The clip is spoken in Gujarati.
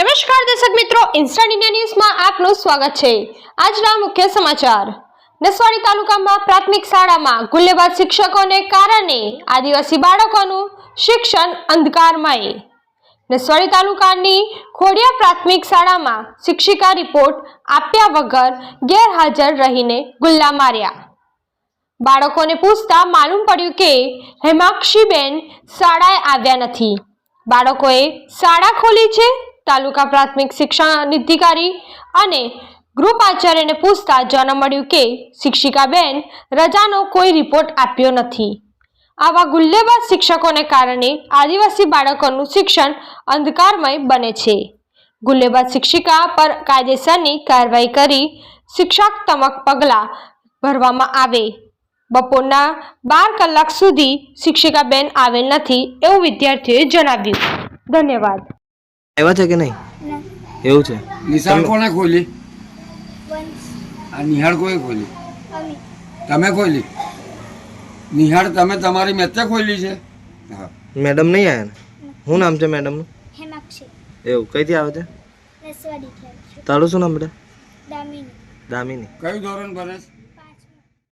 નમસ્કાર દર્શક મિત્રો ઇન્સ્ટન્ટ ઇન્ડિયા ન્યૂઝમાં આપનું સ્વાગત છે. આજના મુખ્ય સમાચાર. નસવાડી તાલુકામાં પ્રાથમિક શાળામાં ગુલ્લેબાજ શિક્ષકોને કારણે આદિવાસી બાળકોનું શિક્ષણ અંધકારમય. નસવાડી તાલુકાની ખોડિયા પ્રાથમિક શાળામાં શિક્ષિકા રિપોર્ટ આપ્યા વગર ગેરહાજર રહીને ગુલ્લા માર્યા. બાળકોને પૂછતા માલુમ પડ્યું કે હેમાક્ષીબેન શાળાએ આવ્યા નથી. બાળકોએ શાળા ખોલી છે? તાલુકા પ્રાથમિક શિક્ષણ અધિકારી અને ગ્રુપ આચાર્યને પૂછતા જાણવા મળ્યું કે શિક્ષિકાબેન રજાનો કોઈ રિપોર્ટ આપ્યો નથી. આવા ગુલ્લેબાજ શિક્ષકોને કારણે આદિવાસી બાળકોનું શિક્ષણ અંધકારમય બને છે. ગુલ્લેબાજ શિક્ષિકા પર કાયદેસરની કાર્યવાહી કરી શિક્ષાત્મક પગલાં ભરવામાં આવે. બપોરના બાર કલાક સુધી શિક્ષિકાબેન આવેલ નથી એવું વિદ્યાર્થીઓએ જણાવ્યું. ધન્યવાદ. આવ્યા છે કે નહીં? એવું છે. નિશાળ કોને ખોલી? આ નિહાળ કોઈ ખોલી? તમે ખોલી? નિહાળ તમે તમારી મેચે ખોલી છે? હા. મેડમ નહીં આવ્યા ને? શું નામ છે મેડમનું? એવું કઈથી આવે છે? તારું શું નામ બેટા? દામિની. દામિની. કયું ધોરણ ભણે છે